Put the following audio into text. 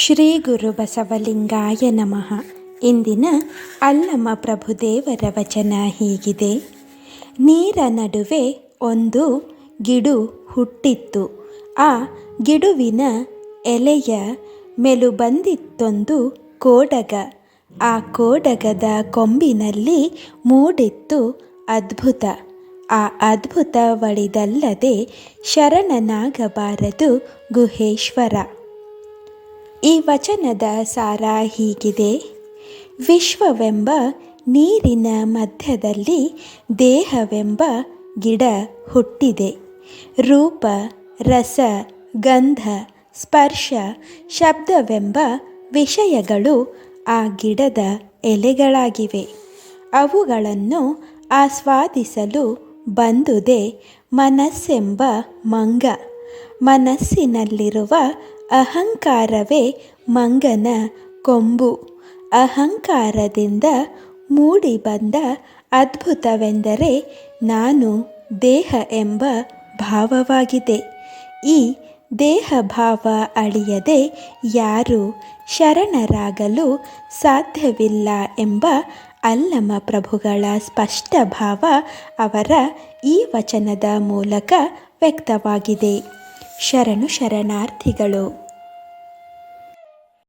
ಶ್ರೀ ಗುರು ಬಸವಲಿಂಗಾಯ ನಮಃ. ಇಂದಿನ ಅಲ್ಲಮ ಪ್ರಭುದೇವರ ವಚನ ಹೀಗಿದೆ. ನೀರ ನಡುವೆ ಒಂದು ಗಿಡು ಹುಟ್ಟಿತ್ತು. ಆ ಗಿಡುವಿನ ಎಲೆಯ ಮೇಲು ಬಂದಿತ್ತೊಂದು ಕೋಡಗ. ಆ ಕೋಡಗದ ಕೊಂಬಿನಲ್ಲಿ ಮೂಡಿತ್ತು ಅದ್ಭುತ. ಆ ಅದ್ಭುತವಳಿದಲ್ಲದೆ ಶರಣನಾಗಬಾರದು ಗುಹೇಶ್ವರ. ಈ ವಚನದ ಸಾರ ಹೀಗಿದೆ. ವಿಶ್ವವೆಂಬ ನೀರಿನ ಮಧ್ಯದಲ್ಲಿ ದೇಹವೆಂಬ ಗಿಡ ಹುಟ್ಟಿದೆ. ರೂಪ, ರಸ, ಗಂಧ, ಸ್ಪರ್ಶ, ಶಬ್ದವೆಂಬ ವಿಷಯಗಳು ಆ ಗಿಡದ ಎಲೆಗಳಾಗಿವೆ. ಅವುಗಳನ್ನು ಆಸ್ವಾದಿಸಲು ಬಂದುದೇ ಮನಸ್ಸೆಂಬ ಮಂಗ. ಮನಸ್ಸಿನಲ್ಲಿರುವ ಅಹಂಕಾರವೇ ಮಂಗನ ಕೊಂಬು. ಅಹಂಕಾರದಿಂದ ಮೂಡಿಬಂದ ಅದ್ಭುತವೆಂದರೆ ನಾನು ದೇಹ ಎಂಬ ಭಾವವಾಗಿದೆ. ಈ ದೇಹ ಭಾವ ಅಳಿಯದೆ ಯಾರು ಶರಣರಾಗಲು ಸಾಧ್ಯವಿಲ್ಲ ಎಂಬ ಅಲ್ಲಮ ಪ್ರಭುಗಳ ಸ್ಪಷ್ಟ ಭಾವ ಅವರ ಈ ವಚನದ ಮೂಲಕ ವ್ಯಕ್ತವಾಗಿದೆ. ಶರಣು ಶರಣಾರ್ಥಿಗಳು.